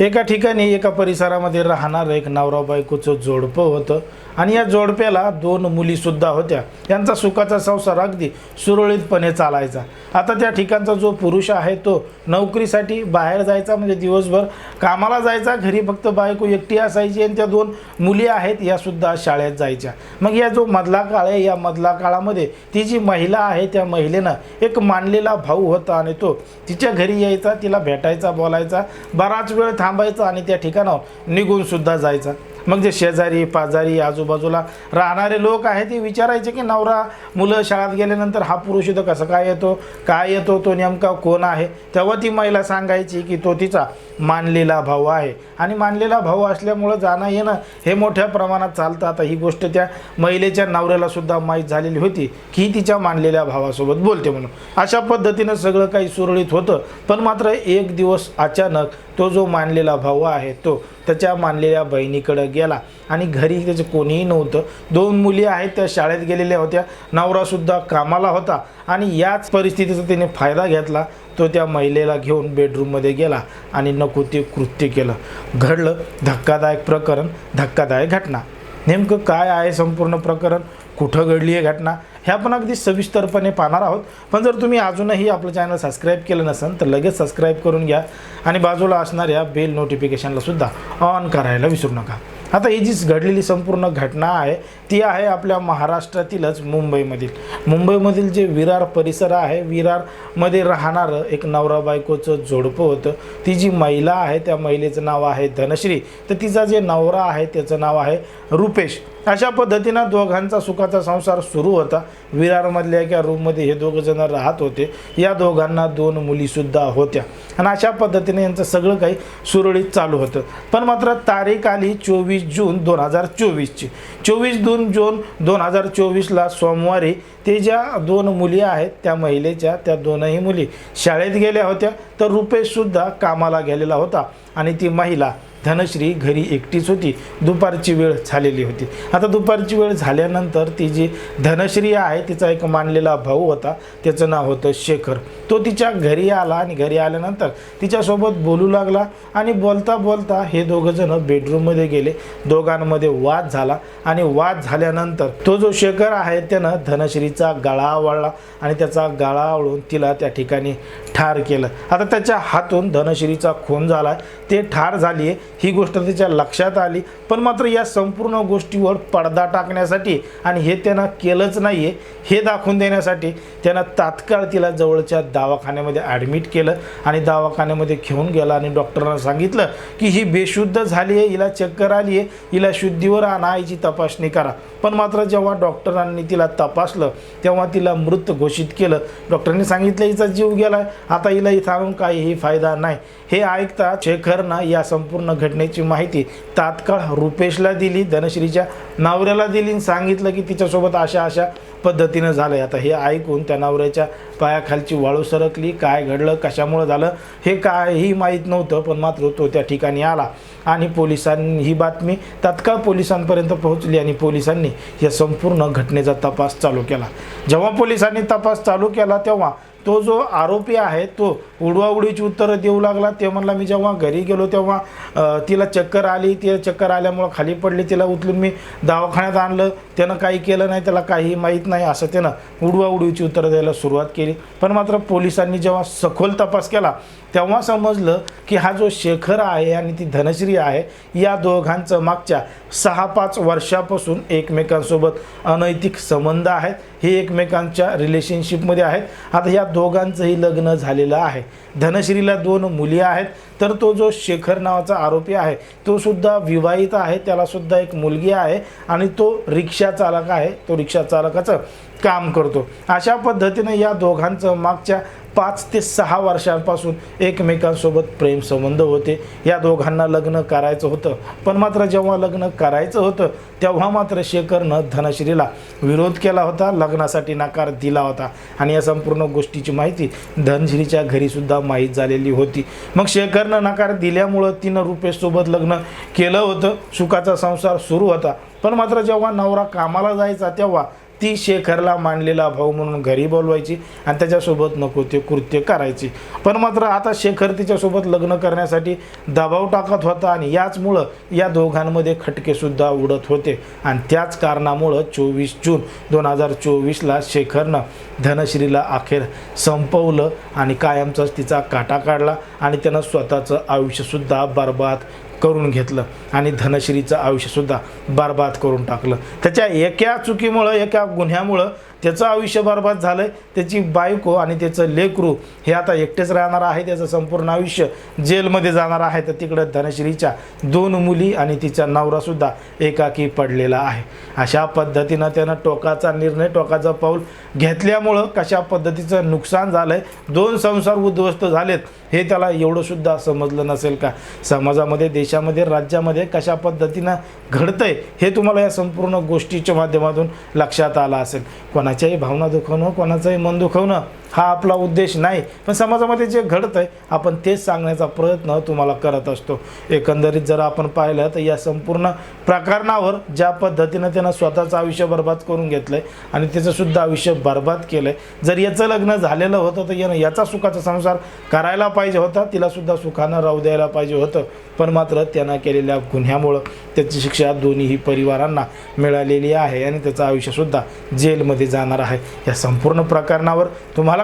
एका ठिकाणी एका परिसरामध्ये राहणारं एक नवरा बायकोचं जोडपं होतं. आणि या जोडप्याला दोन मुलीसुद्धा होत्या. त्यांचा सुखाचा संसार अगदी सुरळीतपणे चालायचा. आता त्या ठिकाणचा जो पुरुष आहे तो नोकरीसाठी बाहेर जायचा म्हणजे दिवसभर कामाला जायचा घरी फक्त बायको एकटी असायची आणि त्या दोन मुली आहेत यासुद्धा शाळेत जायच्या. मग या जो मधला काळ आहे या मधला काळामध्ये ती जी महिला आहे त्या महिलेनं एक मानलेला भाऊ होता आणि तो तिच्या घरी यायचा तिला भेटायचा बोलायचा. बराच वेळ थांबायचं आणि त्या ठिकाणावर निघूनसुद्धा जायचं. मग जे शेजारी पाजारी आजूबाजूला राहणारे लोक आहेत ते विचारायचे की नवरा मुलं शाळेत गेल्यानंतर हा पुरुष इथं कसं काय येतो? काय येतो? तो नेमका कोण आहे? तेव्हा ती महिला सांगायची की तो तिचा मानलेला भाऊ आहे. आणि मानलेला भाऊ असल्यामुळं जाणं येणं हे मोठ्या प्रमाणात चालतं. आता ही गोष्ट त्या महिलेच्या नवऱ्यालासुद्धा माहीत झालेली होती की तिच्या मानलेल्या भावासोबत बोलते म्हणून. अशा पद्धतीनं सगळं काही सुरळीत होतं. पण मात्र एक दिवस अचानक तो जो मानलेला भाऊ आहे तो त्याच्या मानलेल्या बहिणीकडं गेला. आणि घरी त्याचं कोणीही नव्हतं. दोन मुली आहेत त्या शाळेत गेलेल्या होत्या. नवरासुद्धा कामाला होता. आणि याच परिस्थितीचा त्याने फायदा घेतला. तो त्या महिलेला घेऊन बेडरूममध्ये गेला आणि नको ते कृत्य केलं. घडलं धक्कादायक प्रकरण धक्कादायक घटना. नेमकं काय आहे संपूर्ण प्रकरण? कुठं घडली आहे घटना? हे आपण अगदी सविस्तरपणे पाहणार आहोत. पण जर तुम्ही अजूनही आपलं चॅनल सबस्क्राईब केलं नसेल तर लगेच सबस्क्राईब करून घ्या. आणि बाजूला असणाऱ्या बेल नोटिफिकेशनला सुद्धा ऑन करायला विसरू नका. आता ही जी घडलेली संपूर्ण घटना आहे ती आहे आपल्या महाराष्ट्रातीलच मुंबईमधील. मुंबईमधील जे विरार परिसर आहे विरारमध्ये राहणारं एक नवरा बायकोचं जोडपं होतं. ती जी महिला आहे त्या महिलेचं नाव आहे धनश्री. तर तिचा जे नवरा आहे त्याचं नाव आहे रुपेश. अशा पद्धतीनं दोघांचा सुखाचा संसार सुरू होता. विरारमधल्या एका रूममध्ये हे दोघं जण राहत होते. या दोघांना दोन मुलीसुद्धा होत्या. आणि अशा पद्धतीने यांचं सगळं काही सुरळीत चालू होतं. पण मात्र तारीख आली चोवीस जून दोन हजार चोवीसची. चोवीस दोन जून दोन हजार चोवीसला सोमवारी ते ज्या दोन मुली आहेत त्या महिलेच्या त्या दोनही मुली शाळेत गेल्या होत्या तर रुपेशसुद्धा कामाला गेलेला होता. आणि ती महिला धनश्री घरी एकटीच होती. दुपारची वेळ झालेली होती. आता दुपारची वेळ झाल्यानंतर ती जी धनश्री आहे तिचा एक मानलेला भाऊ होता. त्याचं नाव होतं शेखर. तो तिच्या घरी आला आणि घरी आल्यानंतर तिच्यासोबत बोलू लागला आणि बोलता बोलता हे दोघंजणं बेडरूममध्ये गेले. दोघांमध्ये वाद झाला आणि वाद झाल्यानंतर तो जो शेखर आहे त्यानं धनश्रीचा गळा आवळला आणि त्याचा गळा आवळून तिला त्या ठिकाणी ठार केलं. आता त्याच्या हातून धनश्रीचा खून झाला ते ठार झाली आहे ही गोष्ट त्याच्या लक्षात आली. पण मात्र या संपूर्ण गोष्टीवर पडदा टाकण्यासाठी आणि हे त्यांना केलंच नाही आहे हे दाखवून देण्यासाठी त्यांना तात्काळ तिला जवळच्या दवाखान्यामध्ये ॲडमिट केलं आणि दवाखान्यामध्ये घेऊन गेला आणि डॉक्टरांना सांगितलं की ही बेशुद्ध झाली आहे हिला चक्कर आली आहे हिला शुद्धीवर आणा हिची तपासणी करा. पण मात्र जेव्हा डॉक्टरांनी तिला तपासलं तेव्हा तिला मृत घोषित केलं. डॉक्टरांनी सांगितलं हिचा जीव गेला आता हिला इथं आणून काहीही फायदा नाही. हे ऐकता शेखरनं या संपूर्ण घटनेची माहिती तात्काळ रुपेशला दिली धनश्रीच्या नवऱ्याला दिली आणि सांगितलं की तिच्यासोबत अशा अशा पद्धतीनं झालं आता हे ऐकून त्या नवऱ्याच्या पायाखालची वाळू सरकली. काय घडलं कशामुळं झालं हे काहीही माहीत नव्हतं पण मात्र तो त्या ठिकाणी आला. आणि पोलिसांनी ही बातमी तात्काळ पोलिसांपर्यंत पोहोचली आणि पोलिसांनी या संपूर्ण घटनेचा तपास चालू केला. जेव्हा पोलिसांनी तपास चालू केला तेव्हा तो जो आरोपी आहे तो उडवाउडीची उत्तरं देऊ लागला. ते म्हणला मी जेव्हा घरी गेलो तेव्हा तिला चक्कर आली. ती चक्कर आल्यामुळं खाली पडली. तिला उचलून मी दवाखान्यात आणलं. त्यानं काही केलं नाही. त्याला काही माहीत नाही असं त्यानं उडवाउडीची उत्तरं द्यायला सुरुवात केली. पण मात्र पोलिसांनी जेव्हा सखोल तपास केला तेव्हा समजलं की हा जो शेखर आहे आणि ती धनश्री आहे या दोघांचं मागच्या सहा पाच वर्षापासून एकमेकांसोबत अनैतिक संबंध आहेत. हे एकमेकांच्या रिलेशनशिपमध्ये आहेत. आता या दोघांचंही लग्न झालेलं आहे. धनश्रीला दोन मुली आहेत. तर तो जो शेखर नावाचा आरोपी आहे तो सुद्धा विवाहित आहे. त्यालासुद्धा एक मुलगी आहे. आणि तो रिक्षा चालक आहे. तो रिक्षा चालकाचं काम करतो. अशा पद्धतीनं या दोघांचं मागच्या पाच ते सहा वर्षांपासून एकमेकांसोबत प्रेमसंबंध होते. या दोघांना लग्न करायचं होतं. पण मात्र जेव्हा लग्न करायचं होतं तेव्हा मात्र शेखरनं धनश्रीला विरोध केला होता लग्नासाठी नकार दिला होता. आणि या संपूर्ण गोष्टीची माहिती धनश्रीच्या घरीसुद्धा माहीत झालेली होती. मग शेखरनं नकार दिल्यामुळं तिनं रुपेशसोबत लग्न केलं होतं. सुखाचा संसार सुरू होता. पण मात्र जेव्हा नवरा कामाला जायचा तेव्हा ती शेखरला मानलेला भाऊ म्हणून घरी बोलवायची आणि त्याच्यासोबत नको ते कृत्य करायची. पण मात्र आता शेखर तिच्यासोबत लग्न करण्यासाठी दबाव टाकत होता आणि याचमुळं या दोघांमध्ये खटकेसुद्धा उडत होते. आणि त्याच कारणामुळं चोवीस जून दोन हजार चोवीसला शेखरनं धनश्रीला अखेर संपवलं आणि कायमचाच तिचा काटा काढला आणि त्यानं स्वतःचं आयुष्यसुद्धा बर्बाद करून घेतलं आणि धनश्रीचं आयुष्यसुद्धा बर्बाद करून टाकलं. त्याच्या एका चुकीमुळं एका गुन्ह्यामुळं त्याचं आयुष्य बरबाद झालं आहे त्याची बायको आणि त्याचं लेकरू हे आता एकटेच राहणार आहे. त्याचं संपूर्ण आयुष्य जेलमध्ये जाणार आहे. तर तिकडं धनश्रीच्या दोन मुली आणि तिचा नवरासुद्धा एकाकी पडलेला आहे. अशा पद्धतीनं त्यानं टोकाचा निर्णय टोकाचं पाऊल घेतल्यामुळं कशा पद्धतीचं नुकसान झालं आहे दोन संसार उद्ध्वस्त झालेत हे त्याला एवढंसुद्धा समजलं नसेल का? समाजामध्ये देशामध्ये राज्यामध्ये कशा पद्धतीनं घडतंय हे तुम्हाला या संपूर्ण गोष्टीच्या माध्यमातून लक्षात आलं असेल. कोणा कोणाच्याही भावना दुखवणं कोणाचंही मन दुखवणं हा आपला उद्देश नाही पण समाजामध्ये जे घडतं आहे आपण तेच सांगण्याचा प्रयत्न तुम्हाला करत असतो. एकंदरीत जर आपण पाहिलं तर या संपूर्ण प्रकरणावर ज्या पद्धतीनं त्यानं स्वतःचं आयुष्य बर्बाद करून घेतलं आहे आणि त्याचंसुद्धा आयुष्य बर्बाद केलं आहे जर याचं लग्न झालेलं होतं तर यानं याचा सुखाचा संसार करायला पाहिजे होता तिलासुद्धा सुखानं राहू द्यायला पाहिजे होतं पण मात्र त्यानं केलेल्या गुन्ह्यामुळं त्याची शिक्षा दोन्हीही परिवारांना मिळालेली आहे आणि त्याचं आयुष्यसुद्धा जेलमध्ये जाणार आहे. या संपूर्ण प्रकरणावर तुम्हाला